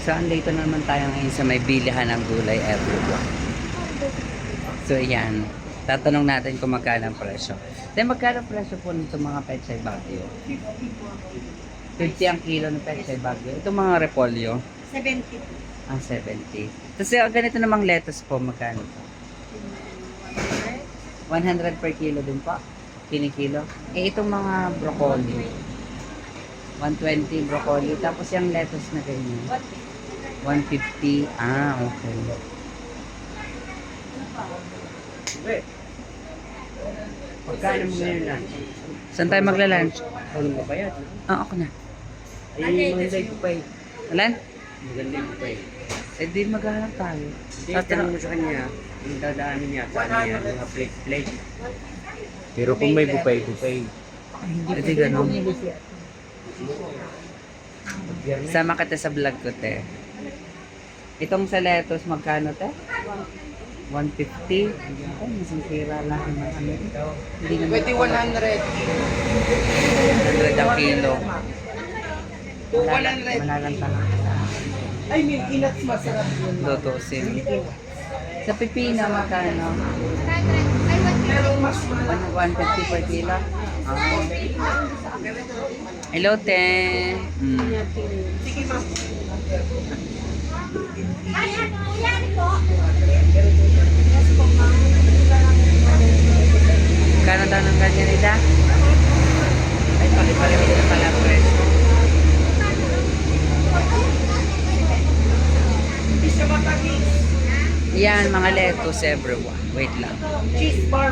So, andito na naman tayo ngayon sa may bilihan ng gulay everyone. So, yan. Tatanong natin kung magkano ang presyo. Then, magkano presyo po nito mga pechay bagyo? 50 ang kilo ng pechay bagyo. Itong mga repolyo, 70. ang 70. Tapos, yung ganito namang lettuce po, magkano po? 100 per kilo din po. Kinikilo. Eh, itong mga broccoli. 120 broccoli. Tapos yung lettuce na ganyan. 150. Ah, okay. Pagkano mo ngayon lang? Saan tayo magla-lunch? Ano ba bayad? Ah, ako na. Ay, maganda yung pay. Alan? Maganda yung pay. Eh, di maghahanap tayo. Hindi, tanong mo sa kanya, yung dadaanin niya, saan niya, mga plate-plate. Pero kung may bupay, bupay. Eh, di ganun. Sama kita sa vlog ko, te. Itong sa lettuce, magkano, te? 150. Ay, masisira lang ang ano. Hindi naman. 100. 100 ang kilo. To Wala, wala lang. Ay, may peanuts masarap yun. Tutusin. Sa pipino, magkano? Pero mas mahal. 150 per kilo. Ah. Hello, te. Mm. Sige, ma'am. Kano daw ng ganyan nila? Ay, pali-pali na pala presyo. Yan, mga lettuce everyone. Wait lang. Cheese bar